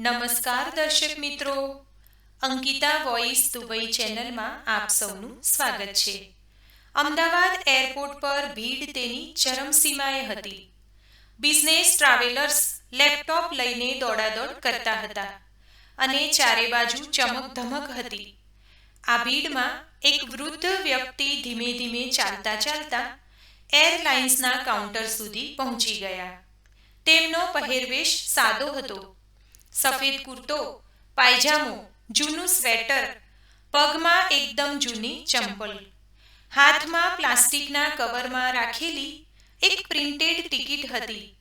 નમસ્કાર દર્શક મિત્રો. અંકિતા વોઇસ દુબઈ ચેનલમાં આપ સૌનું સ્વાગત છે. અમદાવાદ એરપોર્ટ પર ભીડ તેની ચરમસીમાએ હતી. બિઝનેસ ટ્રાવેલર્સ લેપટોપ લઈને દોડાદોડ કરતા હતા અને ચારે બાજુ ચમકધમક હતી. આ ભીડમાં એક વૃદ્ધ વ્યક્તિ ધીમે ધીમે ચાલતા ચાલતા એરલાઇન્સના કાઉન્ટર સુધી પહોંચી ગયા. તેમનો પહેરવેશ સાદો હતો. સફેદ કુર્તો, પાયજામો, જૂનું સ્વેટર, પગમાં એકદમ જૂની ચંપલ. હાથમાં પ્લાસ્ટિકના કવરમાં રાખેલી એક પ્રિન્ટેડ ટિકિટ હતી.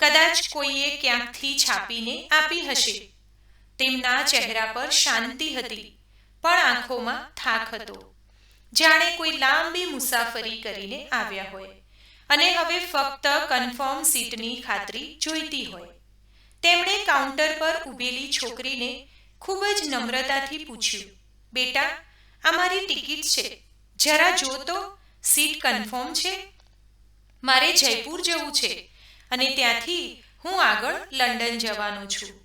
કદાચ કોઈએ ક્યાંકથી છાપીને આપી હશે. તેમના ચહેરા પર શાંતિ હતી, પણ આંખોમાં થાક હતો. જાણે કોઈ લાંબી મુસાફરી કરીને આવ્યા હોય. અને હવે ફક્ત કન્ફર્મ સીટની ખાતરી જોઈતી હોય. તેમણે કાઉન્ટર પર ઊભેલી છોકરીને ખૂબ જ નમ્રતાથી પૂછ્યું, બેટા, આ મારી ટિકિટ છે. જરા જો તો સીટ કન્ફર્મ છે? મારે જયપુર જવું છે અને ત્યાંથી હું આગળ લંડન જવાનો છું.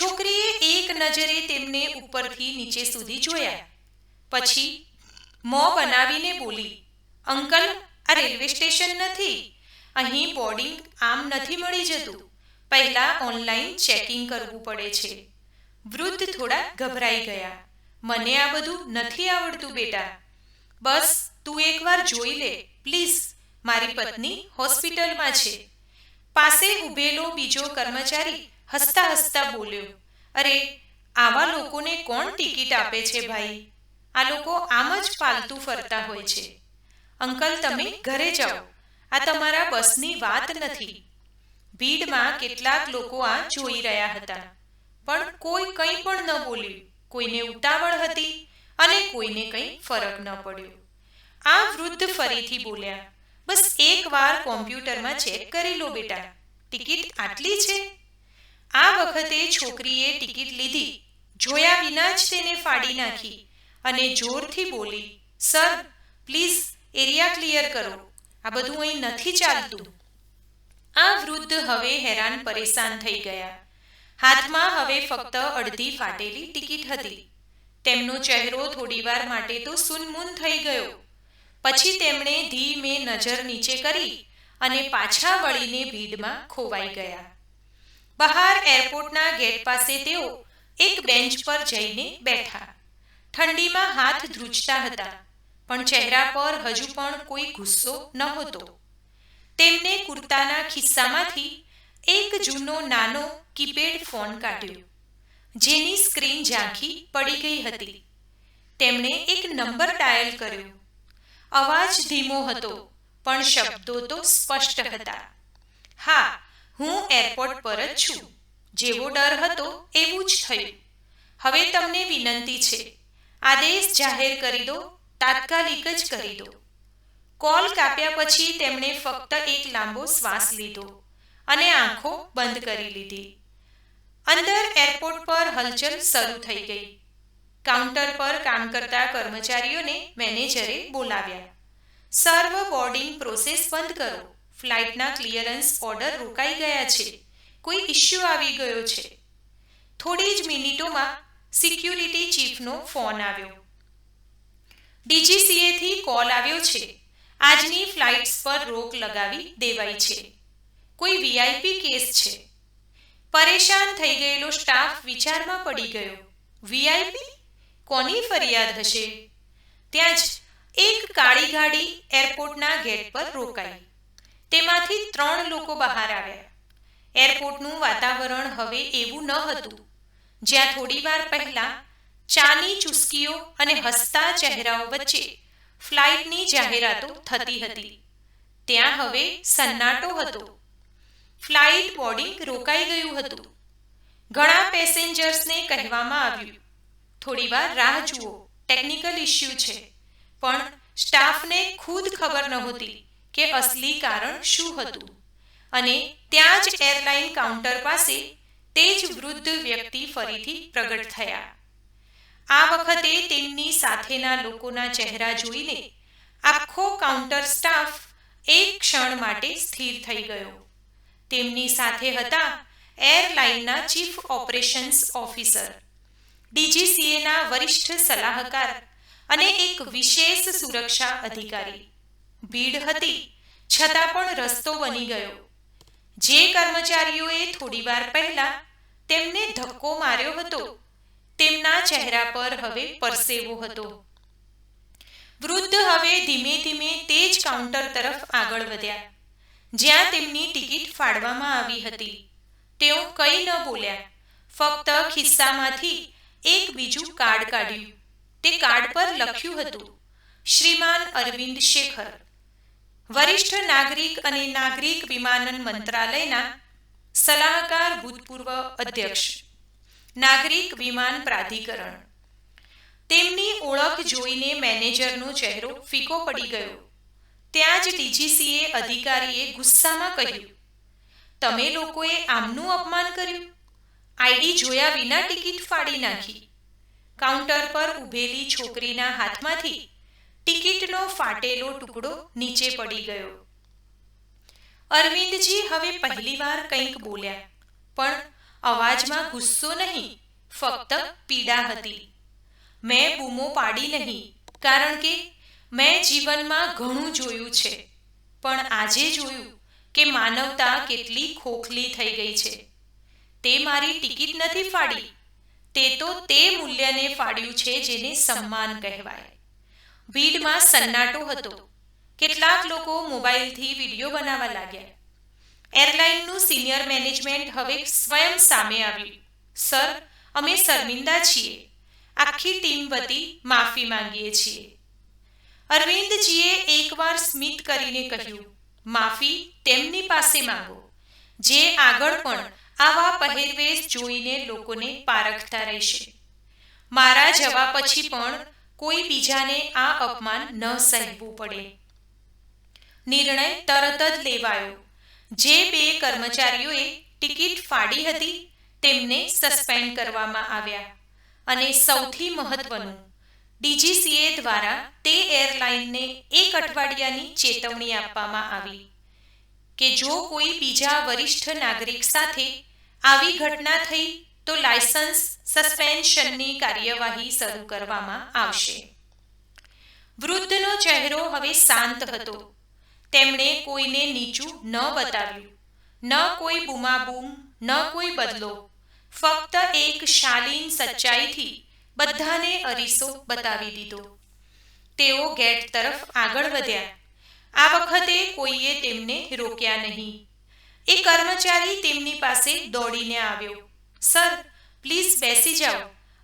છોકરીએ એક નજરે તેમને ઉપરથી નીચે સુધી જોયા. પછી મોં બનાવીને બોલી, અંકલ, આ રેલવે સ્ટેશન નથી. અહીં બોર્ડિંગ આમ નથી મળી જતું. પહેલા ઓનલાઈન ચેકિંગ કરવું પડે છે. વૃદ્ધ થોડા ગભરાઈ ગયા. મને આ બધું નથી આવડતું બેટા. બસ, તું એકવાર જોઈ લે. પ્લીઝ, મારી પત્ની હોસ્પિટલમાં છે. પાસે ઊભેલો બીજો કર્મચારી હસતા હસતા બોલ્યો, અરે, આવા લોકોને કોણ ટિકિટ આપે છે ભાઈ? આ લોકો આમ જ પાલતું ફરતા હોય છે. અંકલ, તમે ઘરે જાઓ. આ તમારા બસની વાત નથી. ભીડમાં કેટલાક લોકો આ જોઈ રહ્યા હતા. પણ કોઈ કંઈ પણ ન બોલ્યું કોઈને ઉતાવળ હતી અને કોઈને કંઈ ફરક ન પડ્યો. આ વૃદ્ધ ફરીથી બોલ્યા, બસ એકવાર કોમ્પ્યુટરમાં ચેક કરી લો બેટા, ટિકિટ આટલી છે? આ વખતે છોકરીએ ટિકિટ લીધી, જોયા વિના જ તેને ફાડી નાખી અને જોરથી બોલી, સર, પ્લીઝ એરિયા ક્લિયર કરો, આ બધું અહીં નથી ચાલતું. આ વૃદ્ધ હવે હેરાન પરેશાન થઈ ગયા. હાથમાં હવે ફક્ત અડધી ફાટેલી ટિકિટ હતી. તેમનો ચહેરો થોડીવાર માટે તો સુનમૂન થઈ ગયો. પછી તેમણે ધીમે નજર નીચે કરી અને પાછા વળીને ભીડમાં ખોવાઈ ગયા. બહાર એરપોર્ટના ગેટ પાસે તેઓ એક બેન્ચ પર જઈને બેઠા. ઠંડીમાં હાથ ધ્રુજતા હતા, પણ ચહેરા પર હજુ પણ કોઈ ગુસ્સો નહોતો. તેમને કુર્તાના ખિસ્સામાંથી એક જૂનો નાનો કીપેડ ફોન કાઢ્યો, જેની સ્ક્રીન ઝાંખી પડી ગઈ હતી. તેમણે એક નંબર ડાયલ કર્યો. અવાજ ધીમો હતો, પણ શબ્દો તો સ્પષ્ટ હતા. હા, હું એરપોર્ટ પર જ છું. જેવો ડર હતો એવું જ થયું. હવે તમને વિનંતી છે. આદેશ જાહેર કરી દો, તાત્કાલિક જ કરી દો. કોલ કાપ્યા પછી તેમણે ફક્ત એક લાંબો શ્વાસ લીધો અને આંખો બંધ કરી લીધી. અંદર એરપોર્ટ પર હલચલ શરૂ થઈ ગઈ. કાઉન્ટર પર કામ કરતા કર્મચારીઓને મેનેજરે બોલાવ્યા. સર્વ બોર્ડિંગ પ્રોસેસ બંધ કરો. ફ્લાઇટના ક્લિયરન્સ ઓર્ડર રોકાઈ ગયા છે. કોઈ ઇશ્યુ આવી ગયો છે. થોડી જ મિનિટોમાં સિક્યુરિટી ચીફનો ફોન આવ્યો. ડીજીસીએથી કોલ આવ્યો છે. આજની ફ્લાઇટ્સ પર રોક લગાવી દેવાઈ છે. કોઈ વીઆઈપી કેસ છે. પરેશાન થઈ ગયેલો સ્ટાફ વિચારમાં પડી ગયો. વીઆઈપી કોની ફરિયાદ હશે? ત્યાં જ એક કાળી ગાડી એરપોર્ટના ગેટ પર રોકાઈ. તેમાંથી ત્રણ લોકો બહાર આવ્યા. એરપોર્ટનું વાતાવરણ હવે એવું ન હતું. જ્યાં થોડીવાર પહેલા ચાની ચુસ્કીઓ અને હસતા ચહેરાઓ વચ્ચે ફ્લાઇટની જાહેરાતો થતી હતી. ત્યાં હવે સન્નાટો હતો. ફ્લાઇટ બોર્ડિંગ રોકાઈ ગયું હતું. ઘણા પેસેન્જર્સને કહેવામાં આવ્યું, થોડીવાર રાહ જુઓ, ટેકનિકલ ઇશ્યુ છે પણ સ્ટાફને ખુદ ખબર નહોતી કે અસલી કારણ શું હતું. અને ત્યાં જ એરલાઇન કાઉન્ટર પાસે તે જ વૃદ્ધ વ્યક્તિ ફરીથી પ્રગટ થયા. આ વખતે તેમની સાથેના લોકોના ચહેરા જોઈને આખો કાઉન્ટર સ્ટાફ એક ક્ષણ માટે સ્થિર થઈ ગયો. તેમની સાથે હતા એરલાઇનના ચીફ ઓપરેશન્સ ઓફિસર, ડીજીસીએના વરિષ્ઠ સલાહકાર અને એક વિશેષ સુરક્ષા અધિકારી. ભીડ હતી, છતાં પણ રસ્તો બની ગયો. જે કર્મચારીઓએ થોડીવાર પહેલા તેમને ધક્કો માર્યો હતો તેમના ચહેરા પર હવે પરસેવો હતો. વૃદ્ધ હવે ધીમે ધીમે તે જ કાઉન્ટર તરફ આગળ વધ્યા. જ્યાં તેમની ટિકિટ ફાડવામાં આવી હતી. તેઓ કંઈ ન બોલ્યા. ફક્ત ખિસ્સામાંથી એક બીજું કાર્ડ કાઢ્યું. તે કાર્ડ પર લખ્યું હતું, શ્રીમાન અરવિંદ શેખર, વરિષ્ઠ નાગરિક અને નાગરિક વિમાનન મંત્રાલયના સલાહકાર ભૂતપૂર્વ અધ્યક્ષ. નાગરિક વિમાન પ્રાધિકરણ. તેમની ઓળખ જોઈને મેનેજરનો ચહેરો ફીકો પડી ગયો. ત્યાં જ ડીજીસીએ અધિકારીએ ગુસ્સામાં કહ્યું, તમે લોકોએ આમનું અપમાન કર્યું? આઈડી જોયા વિના ટિકિટ ફાડી નાખી. કાઉન્ટર પર ઊભેલી છોકરીના હાથમાંથી ટિકિટનો ફાટેલો ટુકડો નીચે પડી ગયો. અરવિંદજી હવે પહેલીવાર કંઈક બોલ્યા, પણ અવાજમાં ગુસ્સો નહીં, ફક્ત પીડા હતી. મેં બૂમો પાડી નહીં, કારણ કે મેં જીવનમાં ઘણું જોયું છે. પણ આજે જોયું કે માનવતા કેટલી ખોખલી થઈ ગઈ છે. તે મારી ટિકિટ નથી ફાડી, તે તો તે મૂલ્યને ફાડ્યું છે જેને સન્માન કહેવાય. ભીડમાં સન્નાટો હતો. કેટલાક લોકો મોબાઈલથી વીડિયો બનાવવા લાગ્યા. એરલાઇનનું સિનિયર મેનેજમેન્ટ હવે સ્વયં સામે આવ્યું. સર, અમે શર્મિંદા છીએ. આખી ટીમ વતી માફી માંગીએ છીએ. અરવિંદજીએ એકવાર સ્મિત કરીને કહ્યું, માફી તેમની પાસે માંગો. જે આગળ પણ આવા પહેરવેશ જોઈને લોકોને પારખતા રહેશે. મારા જવા પછી પણ કોઈ બીજાને આ અપમાન ન સહેવું પડે. નિર્ણય તરત જ લેવાયો. જે બે કર્મચારીઓએ ટિકિટ ફાડી હતી, તેમને સસ્પેન્ડ કરવામાં આવ્યા. અને સૌથી મહત્વનું, ડીજીસીએ દ્વારા તે એરલાઇનને એક અઠવાડિયાની ચેતવણી આપવામાં આવી કે જો કોઈ બીજા વરિષ્ઠ નાગરિક સાથે આવી ઘટના થઈ, તો લાયસન્સ સસ્પેન્શનની કાર્યવાહી શરૂ કરવામાં આવશે. વૃદ્ધનો ચહેરો હવે શાંત હતો. તેમણે કોઈને નીચું ન બતાવ્યું. ન કોઈ બૂમાબૂમ, ન કોઈ બદલો. ફક્ત એક શાલીન સચ્ચાઈથી બધાને અરીસો બતાવી દીધો. તેઓ ગેટ તરફ આગળ વધ્યા. આ વખતે કોઈએ તેમને રોક્યા નહીં. એ કર્મચારી તેમની પાસે દોડીને આવ્યો. સર, પ્લીઝ બેસી જાઓ.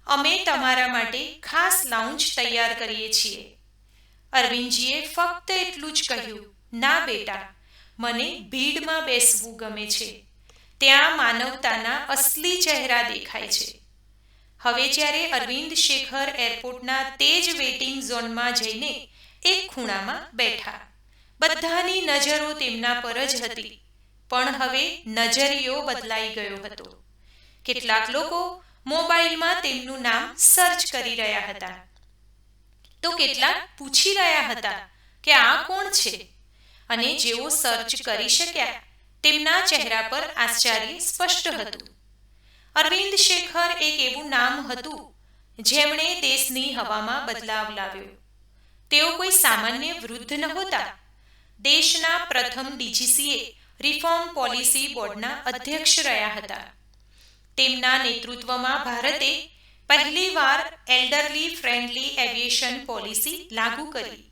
અમે તમારા માટે ખાસ લાઉન્જ તૈયાર કરીએ છીએ. અરવિંદજીએ ફક્ત એટલું જ કહ્યું. ના બેટા, મને ભીડમાં બેસવું ગમે છે. ત્યાં માનવતાના અસલી ચહેરા દેખાય છે. હવે જ્યારે અરવિંદ શેખર એરપોર્ટના તે જ વેઇટિંગ ઝોનમાં જઈને એક ખૂણામાં બેઠા. બધાની નજરો તેમના પર જ હતી, પણ હવે નજરિયો બદલાઈ ગયો હતો. કેટલાક લોકો મોબાઈલમાં તેમનું નામ સર્ચ કરી રહ્યા હતા. તો કેટલાક પૂછી રહ્યા હતા કે આ કોણ છે? અને જેઓ સર્ચ કરી શક્યા તેમના ચહેરા પર આશ્ચર્ય સ્પષ્ટ હતું. અરવિંદ શેખર એક એવું નામ હતું જેમણે દેશની હવામાં બદલાવ લાવ્યો. તેઓ કોઈ સામાન્ય વૃદ્ધ નહોતા દેશના પ્રથમ ડીજીસીએ રિફોર્મ પોલિસી બોર્ડના અધ્યક્ષ રહ્યા હતા. તેમના નેતૃત્વમાં ભારતે પહેલીવાર એલ્ડરલી ફ્રેન્ડલી એવિએશન પોલિસી લાગુ કરી.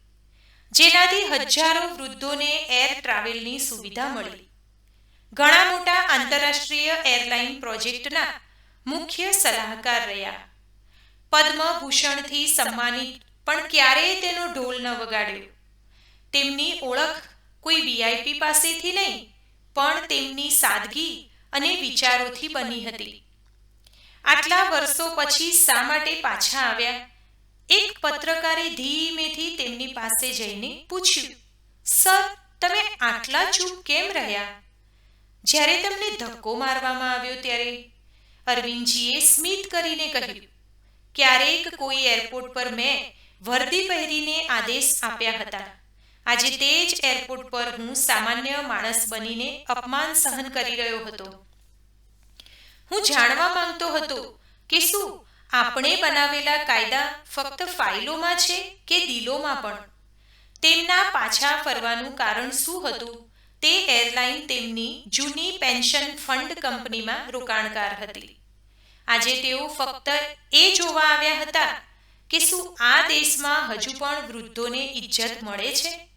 જેનાથી હજારો વૃદ્ધોને એર ટ્રાવેલની સુવિધા મળી. ઘણા મોટા આંતરરાષ્ટ્રીય એરલાઇન પ્રોજેક્ટના મુખ્ય સલાહકાર રહ્યા. પદ્મભૂષણથી સન્માનિત પણ ક્યારેય તેનો ઢોલ ન વગાડ્યો. તેમની ઓળખ કોઈ વીઆઈપી પાસેથી નહીં, પણ તેમની સાદગી અને વિચારોથી બની હતી. આટલા વર્ષો પછી શા માટે પાછા આવ્યા? એક પત્રકારે ધીમેથી તેમની પાસે જઈને પૂછ્યું, સર, તમે આટલા ચૂપ કેમ રહ્યા? જ્યારે તમને ધક્કો મારવામાં આવ્યો ત્યારે? અરવિંદજીએ સ્મિત કરીને કહ્યું, ક્યારેક કોઈ એરપોર્ટ પર મેં વર્દી પહેરીને આદેશ આપ્યા હતા. આજે તે જ એરપોર્ટ પર હું સામાન્ય માણસ બનીને અપમાન સહન કરી રહ્યો હતો. હું જાણવા માંગતો હતો કે શું આપણે બનાવેલા કાયદા ફક્ત ફાઇલોમાં છે કે દિલોમાં પણ? તેમના પાછા ફરવાનું કારણ શું હતું? તે એરલાઇન તેમની જૂની પેન્શન ફંડ કંપનીમાં રોકાણકાર હતી. આજે તેઓ ફક્ત એ જોવા આવ્યા હતા કે શું આ દેશમાં હજુ પણ વૃદ્ધોને ઇજ્જત મળે છે?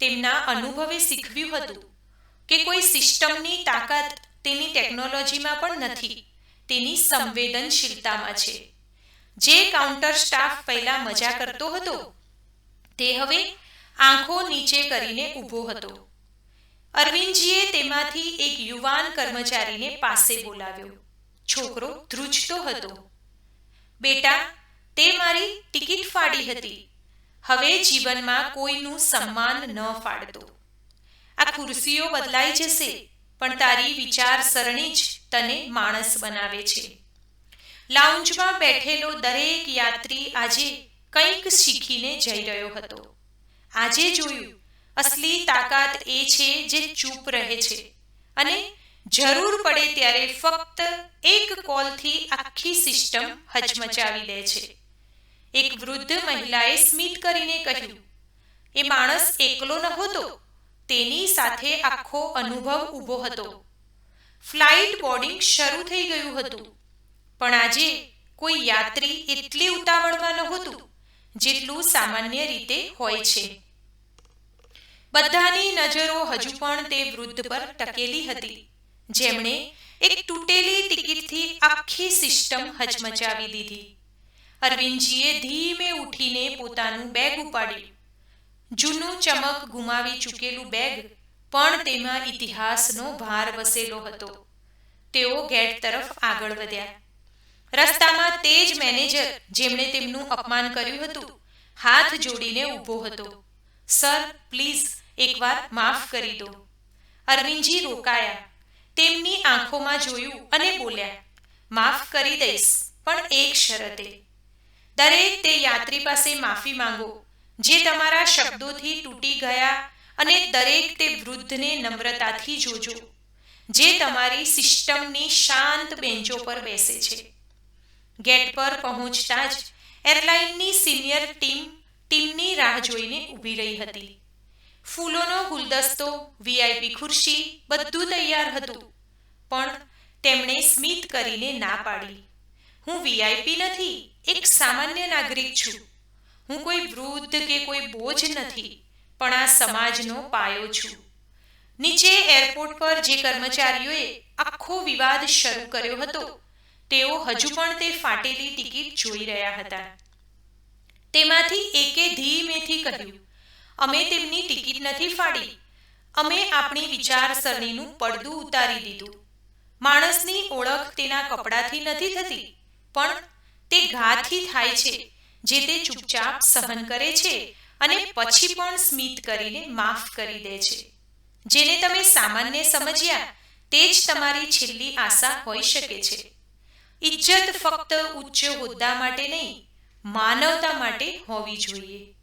તેમના અનુભવે શીખવ્યું હતું કે કોઈ સિસ્ટમની તાકાત તેની ટેકનોલોજીમાં પણ નથી. તેની સંવેદનશીલતામાં છે. જે કાઉન્ટર સ્ટાફ પહેલા મજા કરતો હતો, તે હવે આંખો નીચે કરીને ઊભો હતો. અરવિંદજીએ તેમાંથી એક યુવાન કર્મચારીને પાસે બોલાવ્યો. છોકરો ધ્રુજતો હતો. બેટા, તે મારી ટિકિટ ફાડી હતી. હવે જીવનમાં કોઈનું સન્માન ન ફાડતો. આ ખુરશીઓ બદલાઈ જશે. પણ તારી વિચારસરણી જ તને માણસ બનાવે છે. લાઉન્જમાં બેઠેલો દરેક યાત્રી આજે કંઈક શીખીને જઈ રહ્યો હતો. આજે જોયું, અસલી તાકાત એ છે જે ચૂપ રહે છે અને જરૂર પડે ત્યારે ફક્ત એક કોલથી આખી સિસ્ટમ હચમચાવી દે છે. એક વૃદ્ધ મહિલાએ સ્મિત કરીને કહ્યું, એ માણસ એકલો નહોતો તેની સાથે આખો અનુભવ ઊભો હતો. ફ્લાઇટ બોર્ડિંગ શરૂ થઈ ગયું હતું. પણ આજે કોઈ યાત્રી એટલી ઉતાવળમાં નહોતું, જેટલું સામાન્ય રીતે હોય છે. બધાની નજરો હજુ પણ તે વૃદ્ધ પર ટકેલી હતી, જેમણે એક તૂટેલી ટિકિટથી આખી સિસ્ટમ હચમચાવી દીધી. અરવિંદજીએ ધીમે ઉઠીને પોતાનું બેગ ઉપાડ્યું. જૂનું ચમક ગુમાવી ચૂકેલું બેગ પણ તેમાં ઇતિહાસનો ભાર વસેલો હતો. તેઓ ગેટ તરફ આગળ વધ્યા. રસ્તામાં તે જ મેનેજર જેમણે તેમનું અપમાન કર્યું હતું, હાથ જોડીને ઊભો હતો. સર, પ્લીઝ, એકવાર માફ કરી દો. અરવિંદજી રોકાયા. તેમની આંખોમાં જોયું અને બોલ્યા, માફ કરી દઈશ, પણ એક શરતે. દરેક તે યાત્રી પાસે માફી માંગો. જે તમારા શબ્દોથી તૂટી ગયા અને દરેક તે વૃદ્ધને નમ્રતાથી જોજો, જે તમારી સિસ્ટમની શાંત બેન્ચો પર બેસે છે. ગેટ પર પહોંચતા જ એરલાઇનની સિનિયર ટીમ ટીમની રાહ જોઈને ઊભી રહી હતી. ફૂલોનો ગુલદસ્તો વીઆઈપી ખુરશી બધું તૈયાર હતું, પણ તેમણે સ્મિત કરીને ના પાડી. હું વીઆઈપી નથી, એક સામાન્ય નાગરિક છું. હું કોઈ વૃદ્ધ કે કોઈ બોજ નથી, પણ આ સમાજનો પાયો છું. નીચે એરપોર્ટ પર જે કર્મચારીઓએ આખો વિવાદ શરૂ કર્યો હતો, તેઓ હજુ પણ તે ફાટેલી ટિકિટ જોઈ રહ્યા હતા. તેમાંથી એકે ધીમેથી કહ્યું, અમે તેમની ટિકિટ નથી ફાડી. અમે આપણી વિચારસરણીનું પડદું ઉતારી દીધું. માણસની ઓળખ તેના કપડાથી નથી થતી, પણ તે ઘાથી થાય છે. જે તે ચૂપચાપ સહન કરે છે અને પછી પણ સ્મિત કરીને માફ કરી દે છે. જેને તમે સામાન્ય સમજ્યા, તે જ તમારી છેલ્લી આશા હોઈ શકે છે. ઇજ્જત ફક્ત ઉચ્ચ હોદ્દા માટે નહીં, માનવતા માટે હોવી જોઈએ.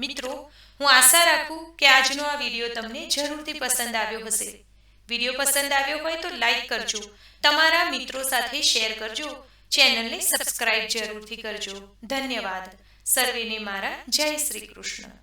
મિત્રો, હું આશા રાખું કે આજનો આ વીડિયો તમને જરૂરથી પસંદ આવ્યો હશે. વીડિયો પસંદ આવ્યો હોય તો લાઈક કરજો, તમારા મિત્રો સાથે શેર કરજો ચેનલને સબસ્ક્રાઇબ જરૂરથી કરજો. ધન્યવાદ. સર્વેને મારા જય શ્રી કૃષ્ણ.